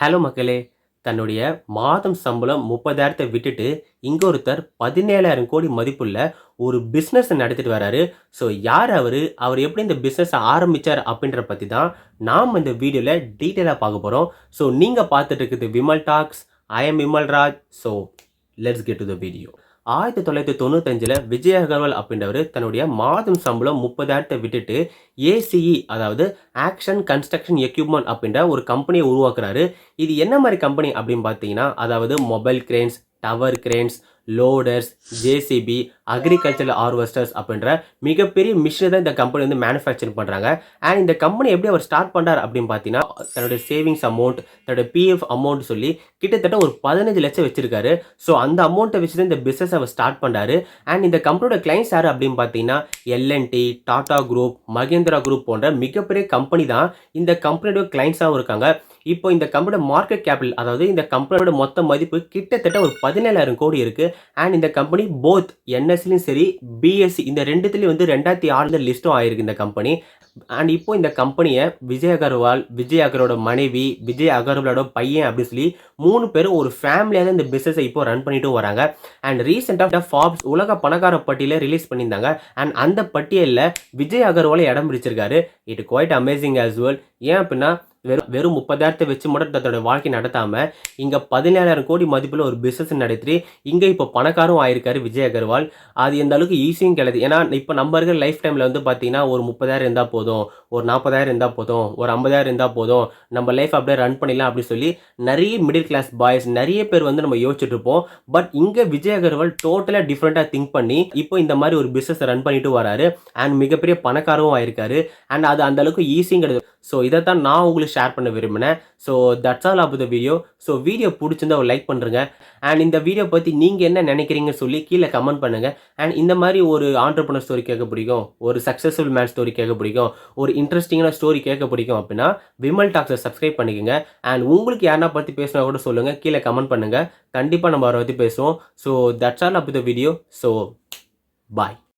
Hello மக்களே. தன்னுடைய மாதம் சம்பளம் முப்பதாயிரத்தை விட்டுட்டு இங்கே ஒருத்தர் பதினேழாயிரம் கோடி மதிப்புள்ள ஒரு பிஸ்னஸை நடத்திட்டு வராரு. ஸோ யார் அவர்? அவர் எப்படி இந்த பிஸ்னஸை ஆரம்பிச்சார் அப்படின்ற பற்றி தான் நாம் இந்த வீடியோவில் டீட்டெயிலாக பார்க்க போகிறோம் ஸோ நீங்கள் பார்த்துட்டு இருக்குது Vimal talks I am Vimal Raj. So let's get to the video ஆயிரத்தி தொள்ளாயிரத்தி தொண்ணூத்தஞ்சில் விஜய் அகர்வால் அப்படின்றவர் தன்னுடைய மாதம் சம்பளம் முப்பதாயிரத்தை விட்டுட்டு ஏசிஇ அதாவது ஆக்ஷன் கன்ஸ்ட்ரக்ஷன் எக்யூப்மெண்ட் அப்படின்ற ஒரு கம்பெனியை உருவாக்குறாரு. இது என்ன மாதிரி கம்பெனி அப்படின்னு பார்த்தீங்கன்னா அதாவது mobile cranes tower cranes loaders JCB agricultural harvesters அப்படின்ற மிகப்பெரிய மிஷினை தான் இந்த கம்பெனி வந்து மேனுஃபேக்சர் பண்ணுறாங்க அண்ட் இந்த கம்பெனி எப்படி அவர் ஸ்டார்ட் பண்ணுறார் அப்படின்னு பார்த்தீங்கன்னா தன்னுடைய சேவிங்ஸ் அமௌண்ட் தன்னுடைய பிஎஃப் அமௌண்ட் சொல்லி கிட்டத்தட்ட ஒரு பதினஞ்சு லட்சம் வச்சிருக்காரு. ஸோ அந்த அமௌண்ட்டை வச்சு தான் இந்த பிஸ்னஸ் அவர் ஸ்டார்ட் பண்ணுறாரு அண்ட் இந்த கம்பெனியோட கிளைண்ட்ஸ் யார் அப்படின்னு பார்த்தீங்கன்னா LNT Tata group Mahindra group போன்ற மிகப்பெரிய கம்பெனி தான் இந்த கம்பெனியோட கிளைண்ட்ஸாகவும் இருக்காங்க. இப்போ இந்த கம்பெனியோட மார்க்கெட் கேபிட்டல் அதாவது இந்த கம்பெனியோட மொத்த மதிப்பு கிட்டத்தட்ட ஒரு பதினேழாயிரம் கோடி இருக்குது அண்ட் இந்த கம்பெனி போத் என்எஸ்லையும் சரி பிஎஸ்சி இந்த ரெண்டுத்துலேயும் வந்து ரெண்டாயிரத்தி ஆறுல லிஸ்ட்டும் ஆயிருக்கு இந்த கம்பெனி அண்ட் இப்போ இந்த கம்பெனியை விஜய் அகர்வால் விஜய் அகரோட மனைவி விஜய் அகர்வாலோட பையன் அப்படின்னு சொல்லி மூணு பேரும் ஒரு ஃபேமிலியாக தான் இந்த பிஸ்னஸை இப்போ ரன் பண்ணிட்டு வராங்க. அண்ட் ரீசெண்டாக ஃபாப்ஸ் உலக பணக்கார பட்டியலை ரிலீஸ் பண்ணியிருந்தாங்க. அண்ட் அந்த பட்டியலில் விஜய் அகர்வாலை இடம் பிடிச்சிருக்காரு. It quite amazing as well ஏன் அப்படின்னா வெறும் வெறும் முப்பதாயிரத்தை வச்சு மட்டும் தன்னோட வாழ்க்கை நடத்தாமல் இங்கே பதினேழாயிரம் கோடி மதிப்பில் ஒரு பிஸ்னஸ் நடத்தி இங்கே இப்போ பணக்காரும் ஆயிருக்காரு விஜய் அகர்வால். அது எந்த அளவுக்கு ஈஸியும் கிடையாது. ஏன்னா இப்போ நம்ம இருக்கிற லைஃப் டைமில் வந்து பார்த்தீங்கன்னா ஒரு முப்பதாயிரம் இருந்தால் போதும் ஒரு நாற்பதாயிரம் இருந்தால் போதும் ஒரு ஐம்பதாயிரம் இருந்தால் போதும் நம்ம லைஃப் அப்படியே ரன் பண்ணிடலாம் அப்படின்னு சொல்லி நிறைய மிடில் கிளாஸ் பாய்ஸ் நிறைய பேர் வந்து நம்ம யோசிச்சுட்டு இருப்போம். பட் இங்கே விஜய் அகர்வால் டோட்டலாக டிஃப்ரெண்ட்டாக திங்க் பண்ணி இப்போ இந்த மாதிரி ஒரு பிஸ்னஸ் ரன் பண்ணிட்டு வராரு. அண்ட் மிகப்பெரிய பணக்காரவும் ஆயிருக்காரு. அண்ட் அது அந்த அளவுக்கு ஈஸியும் கிடையாது. ஸோ இதை தான் நான் உங்களுக்கு ஷேர் பண்ண விரும்பினேன். So that's all of the video so video பிடிச்சிருந்தா ஒரு லைக் பண்ணுறங்க அண்ட் இந்த வீடியோ பற்றி நீங்கள் என்ன நினைக்கிறீங்கன்னு சொல்லி கீழே கமெண்ட் பண்ணுங்கள் அண்ட் இந்த மாதிரி ஒரு ஆண்டர்பனர் ஸ்டோரி கேட்க பிடிக்கும் ஒரு சக்ஸஸ்ஃபுல் மேன் ஸ்டோரி கேட்க பிடிக்கும் ஒரு இன்ட்ரெஸ்டிங்கான ஸ்டோரி கேட்க பிடிக்கும் அப்படின்னா விமல் டாக்ஸை சப்ஸ்கிரைப் பண்ணிக்கோங்க. அண்ட் உங்களுக்கு யாரா பற்றி பேசினா கூட சொல்லுங்கள் கீழே கமெண்ட் பண்ணுங்கள் கண்டிப்பாக நம்ம அவரை பற்றி பேசுவோம். So that's all of the video so bye